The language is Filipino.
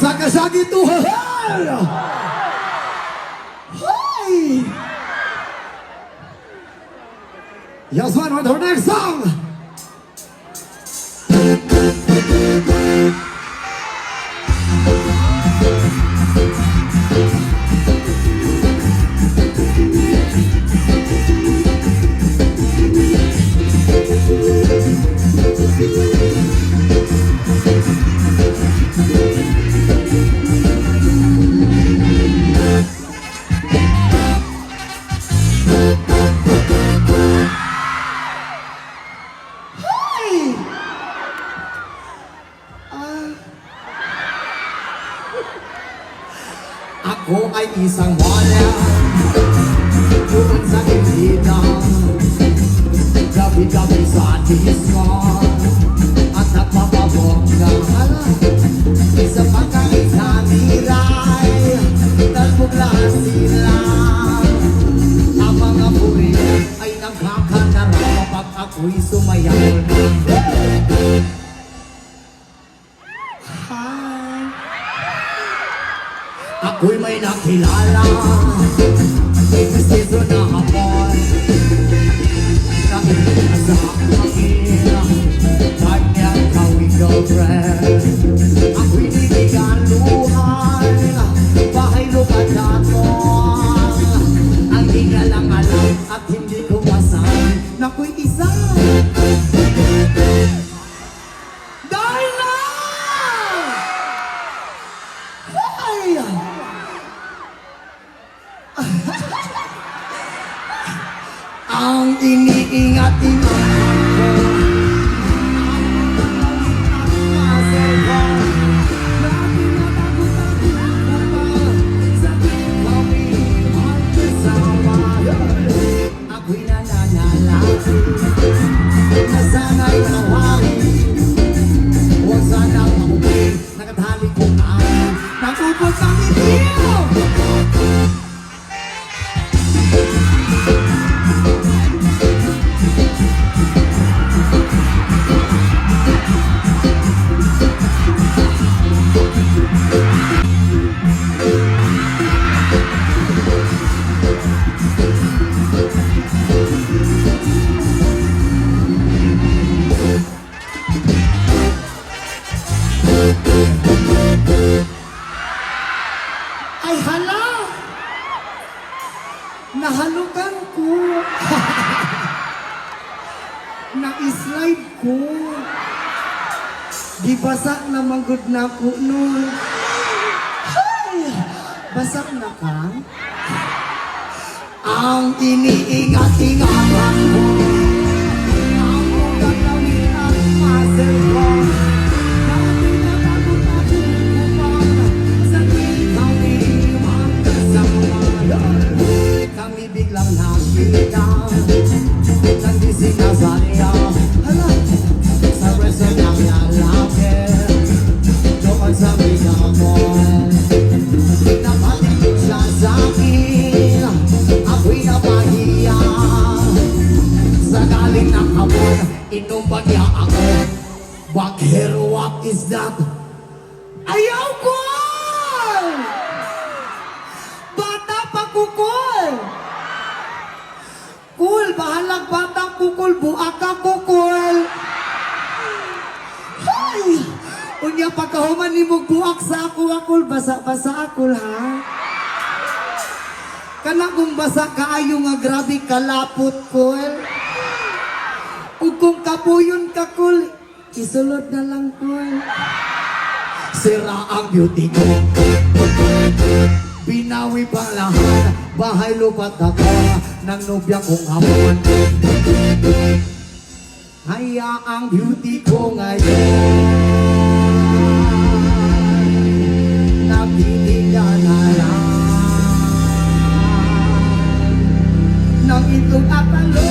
sakasagi to hell! Hey! Yes, man, with our next song! 和爱已上完了，就按上一起当，要比较比耍的爽，啊他爸爸我干了，你是放开一场你来，但不拉稀啦，阿妈阿婆呀，爱那卡卡那拉巴巴阿奎苏玛呀。Ako'y may nakilala. Mestizo na hapon sa akin Kanyang kawing girlfriend Ang iniingat-ingat ko Ako'y nananalangin. Na sana'y Ay hala! Nahalugan ko. Na-slide ko. Di basak na magod na ko nun. Ay! Basak na ka? Ang iniingat-ingatan ko. Inumbag niya ako. Bakit what is that? Ayaw ko! Bata pa kukul! Kul, bahalag batang kukul, buak kukul! Hay! Unya pagkahuman ni mo buak sa ako akol, basa-basa akol ha? Kana kung basa kaayo nga grabe kalapot kol. Ug kung kapuyon ka kol, isulod na lang kol. Sira ang beauty ko. Binawi pa lahat, bahay lupat ako ng nobya kong hapon. Kaya ang beauty ko ngayon Nakitigan na lang Nang itong akalo